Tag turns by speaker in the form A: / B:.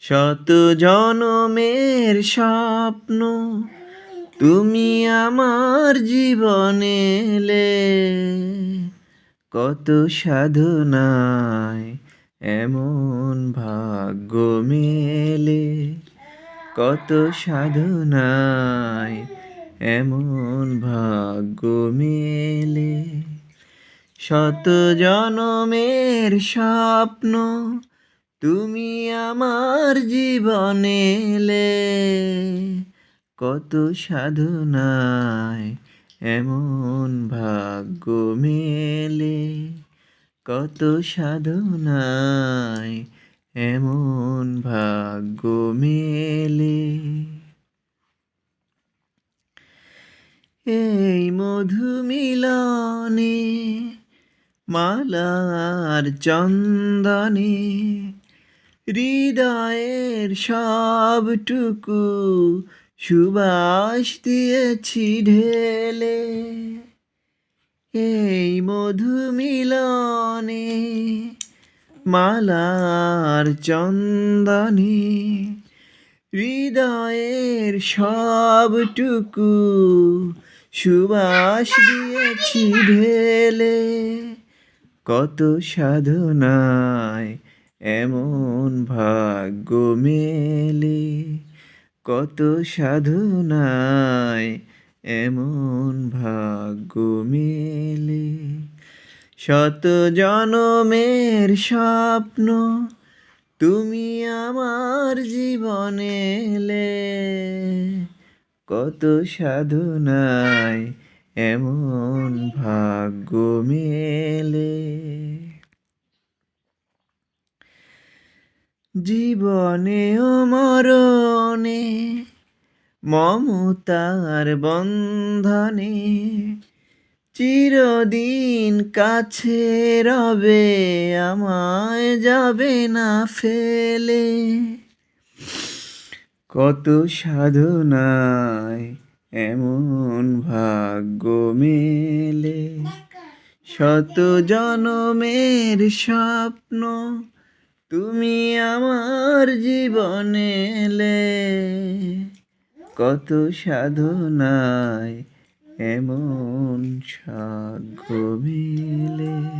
A: শত জনমের স্বপ্ন, তুমি আমার জীবনে এলে। কত সাধনায় এমন ভাগ্য মেলে। কত সাধনায় এমন ভাগ্য মেলে। শত জনমের স্বপ্ন তুমি আমার জীবনে এলে। কত সাধনায় এমন ভাগ্য মেলে। কত সাধনায় এমন ভাগ্য মেলে। এই মধু মিলনে মালার চন্দনে হৃদয়ের সবটুকু সুবাস দিয়েছি ঢেলে। এই মধু মিলনে মালার চন্দনে হৃদয়ের সবটুকু সুবাস দিয়েছি ঢেলে। কত সাধনায় এমন ভাগ্য মেলে, কত সাধনায় এমন ভাগ্য মেলে। শত জনমের স্বপ্ন তুমি আমার জীবনে এলে, কত সাধনায় এমন ভাগ্য মেলে। জীবনে মরণে, মমতার বন্ধনে, চিরদিন কাছে রবে, আমায় যাবে না ফেলে। কত সাধনায় এমন ভাগ্য মেলে। শত জনমের স্বপ্ন তুমি আমার জীবনে এলে। কত সাধনায় এমন সাগ্য মেলে।